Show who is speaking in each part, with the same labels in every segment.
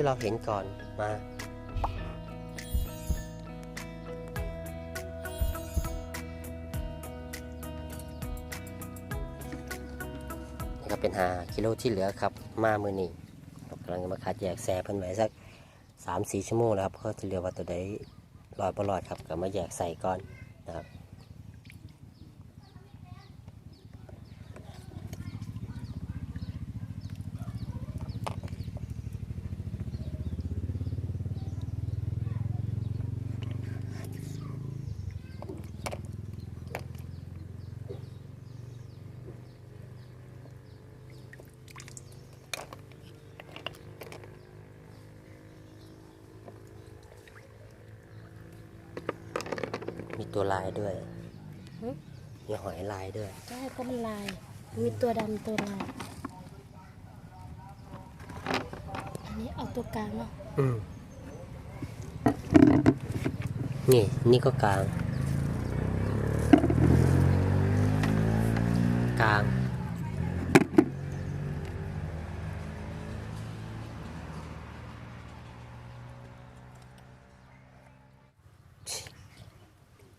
Speaker 1: ที่เราเห็นก่อนมานี่ก็เป็นหากิโลที่เหลือครับ มามือนี้ครับกำลังมาคัดแยกแซ่เพิ่นไว้สักสามสี่ชั่วโมงแล้วครับเขาจะเรียกว่าตัวใดลอยปลอดครับก็มาแยกใส่ก่อนนะครับ ตัวลายด้วย
Speaker 2: หึ
Speaker 1: มีหอยลายด้วย
Speaker 2: ใช่ก็มันลาย มีตัวดำตัวลายอันนี้เอาตัวกลางเนาะ
Speaker 1: อืมนี่นี่ก็กลาง กลาง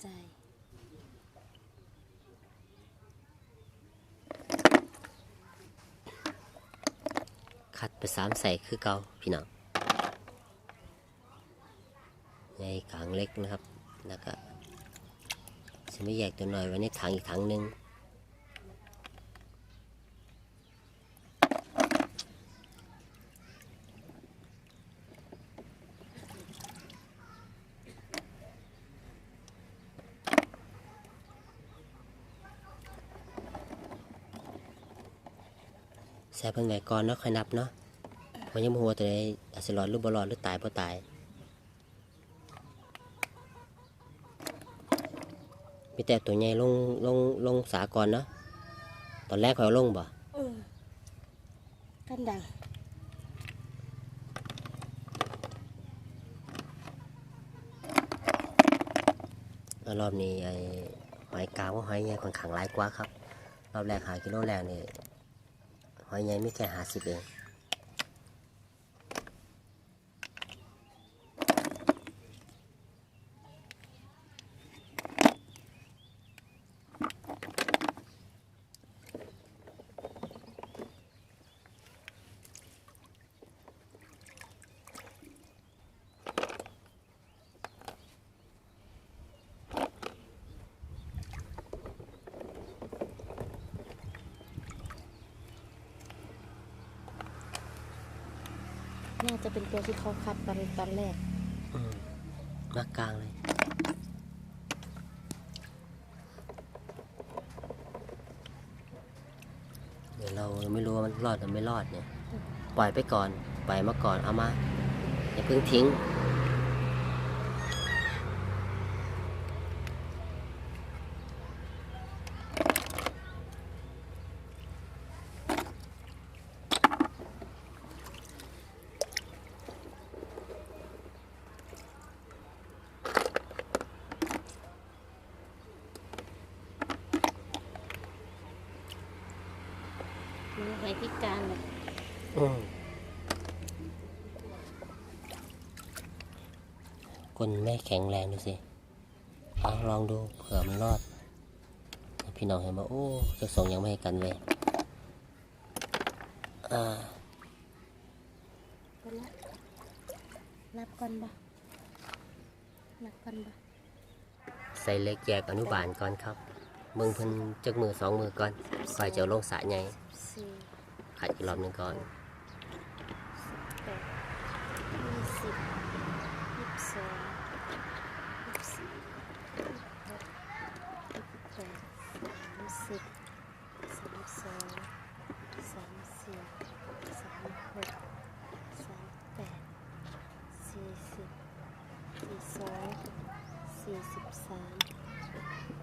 Speaker 2: ใจ
Speaker 1: คัดไปสามใส่คือเก่าพี่น้องในกลางเล็กนะครับ แล้วก็จะไม่แยกตัวหน่อยไว้ในถังอีกถังหนึ่ง แซ่เพิ่งไว้ก่อนเนาะค่อยนับเนาะมันยังบ่ฮู้ว่าตัวใดอาจสิรอดหรือบ่รอดหรือตายบ่ตาย มีแต่ตัวใหญ่ลงลงลงสาก่อนเนาะตอนแรกเขาเอาลงบ่
Speaker 2: เออกันดัง
Speaker 1: แล้วรอบนี้ไอ้หอยกาวกับหอยใหญ่ค่อนข้างหลายกว่าครับ รอบแรกหากิโลแรกนี่ หอยใหไม่แค่หาสิบเอง
Speaker 2: น่าจะเป็นตัวที่เขาคัดตอนตอนแรก
Speaker 1: อืมากลางเลย เดี๋ยวเราไม่รู้ว่ามันรอดหรือไม่รอดเนี่ย ปล่อยไปก่อน ปล่อยมาก่อน เอามา อย่าเพิ่งทิ้ง
Speaker 2: มีหอยพิการเลย
Speaker 1: อืมก้นไม่แข็งแรงดูสิเอาลองดูเผื่อมันรอด พี่น้องเห็นว่าโอ้เจะส่งยังไม่ให้กันเลยอ่า
Speaker 2: ก็นับนับก่อนบ่นับก่อนบ่
Speaker 1: ใส่เล็กแยกอนุบาลก่อนครับมึงเพิ่นจักมือสองมือก่อนค่อยจะเอาลงสระใหญ่
Speaker 2: สี่
Speaker 1: ขัดอีกรอบหนึงก่อน
Speaker 2: แปดยี่สิบยี่สิบสองยี่สิบสี่ยี่สิบหกยี่สิบแปดสามสิบสามสองสามสี่สามหกสามแปดสี่สิบสี่สองสี่สิบสาม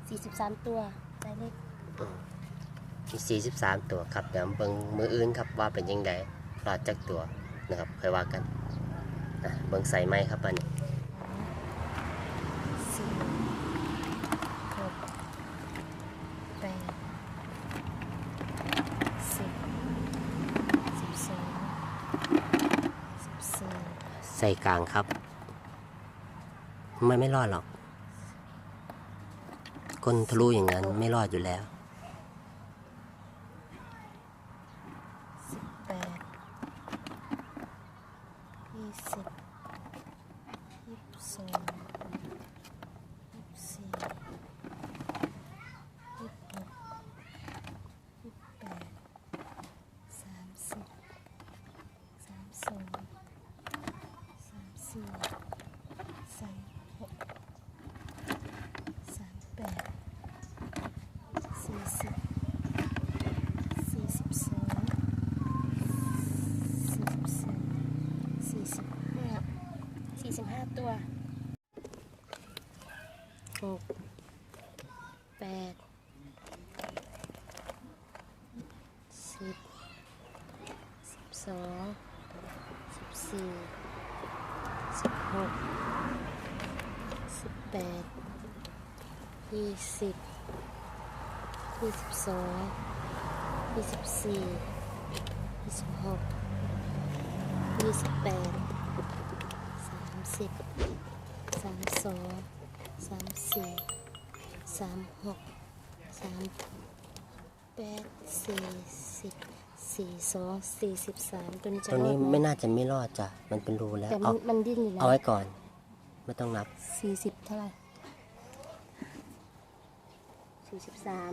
Speaker 2: สี่สิบสามตัวใจเล็ก
Speaker 1: มี 43 ตัวครับเดี๋ยวเบิ่งมืออื่นครับว่าเป็นยังไงรอดจักตัวนะครับค่อยว่ากันอะเบิ่งใส่ไม้ครับอันนี้
Speaker 2: สี่สิบสี่
Speaker 1: ใส่กลางครับไม่ไม่รอดหรอกก้นทะลุอย่างนั้นไม่รอดอยู่แล้ว
Speaker 2: แปดยี่สิบยี่สิบสองยี่สิบสี่ยี่สิบหกยี่สิบแปดสามสิบสามสองสามสี่สามหกสามแปดสี่สิบสี่สิบสอง สี่สิบสี่สี่สิบห้าสี่สิบห้าตัว หกแปดสิบสิบสองสิบสี่สิบหกสิบแปดยี่สิบยี่สิบสองยี่สิบสี่ยี่สิบหกยี่สิบแปดสามสิบสามสองสามสี่ สามหกสามแปดสี่สิบสี่สองสี่สิบสามตัวนี้จะ
Speaker 1: ตัวนี้
Speaker 2: รอดห
Speaker 1: ไม่น่าจะไม่รอดจ้ะ มันเป็นรูแล้ว
Speaker 2: แต่มั
Speaker 1: เอา
Speaker 2: นมันดิ้นอยู่นะ
Speaker 1: เอาไว้ก่อน ไม่ต้องนับ
Speaker 2: สี่สิบเท่าไหร่สี่สิบสาม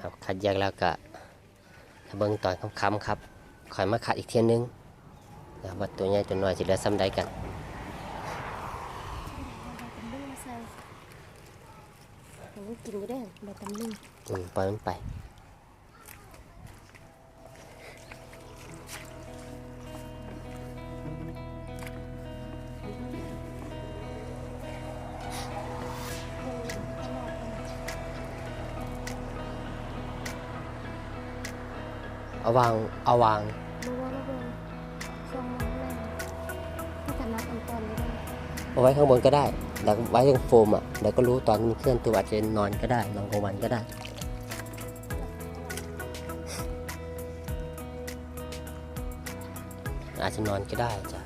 Speaker 1: ครับคัดแยกแล้วก็ถ้าเบิ่งตอนค่ำๆครับคอยมาคัดอีกเทียนนึงนะครับว่าตัวใหญ่ตัวน้อยสิเหลือซ้ำใดกัน
Speaker 2: ตำลึงมาใส่ผ มก็กินก็ได้ใบตำลึง
Speaker 1: อืมปล่อยมันไปเอาวางเอาวาง
Speaker 2: รู้ว่าระเบิดทรงมันแรงถ้าจะนับเป็นตอนก็ได้
Speaker 1: เอาไว้ข้างบนก็ได้ แล้วไว้ตรงโฟมอะแล้วก็รู้ตอนมันเคลื่อนตัวอาจจะนอนก็ได้นอนกลางวันก็ได้อาจจะนอนก็ได้จ้ะ